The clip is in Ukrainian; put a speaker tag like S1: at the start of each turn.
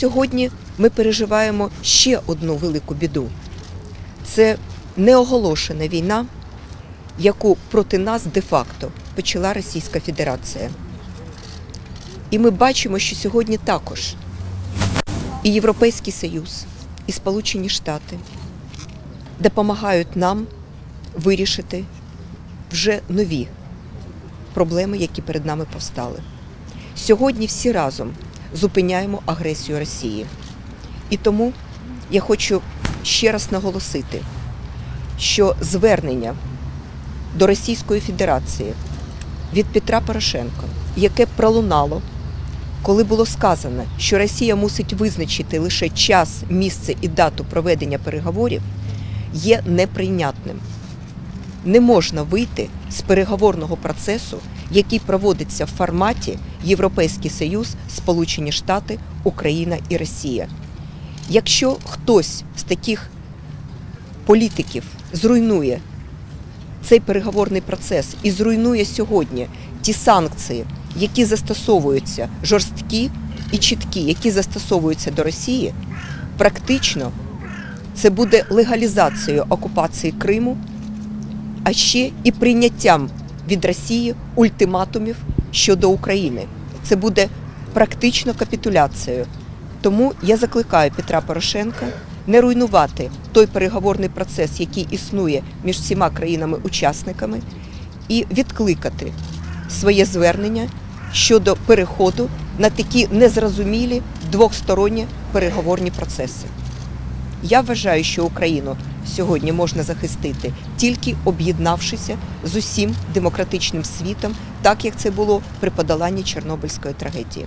S1: Сьогодні ми переживаємо ще одну велику біду. Це неоголошена війна, яку проти нас де-факто почала Російська Федерація. І ми бачимо, що сьогодні також і Європейський Союз, і Сполучені Штати допомагають нам вирішити вже нові проблеми, які перед нами повстали. Сьогодні всі разом зупиняємо агресію Росії. І тому я хочу ще раз наголосити, що звернення до Російської Федерації від Петра Порошенка, яке пролунало, коли було сказано, що Росія мусить визначити лише час, місце і дату проведення переговорів, є неприйнятним. Не можна вийти з переговорного процесу, який проводиться в форматі Європейський Союз, Сполучені Штати, Україна і Росія. Якщо хтось з таких політиків зруйнує цей переговорний процес і зруйнує сьогодні ті санкції, які застосовуються жорсткі і чіткі, які застосовуються до Росії, практично це буде легалізацією окупації Криму, а ще і прийняттям від Росії ультиматумів щодо України. Це буде практично капітуляцією. Тому я закликаю Петра Порошенка не руйнувати той переговорний процес, який існує між всіма країнами-учасниками, і відкликати своє звернення щодо переходу на такі незрозумілі двохсторонні переговорні процеси. Я вважаю, що Україну сьогодні можна захистити тільки об'єднавшися з усім демократичним світом, так як це було при подоланні Чорнобильської трагедії.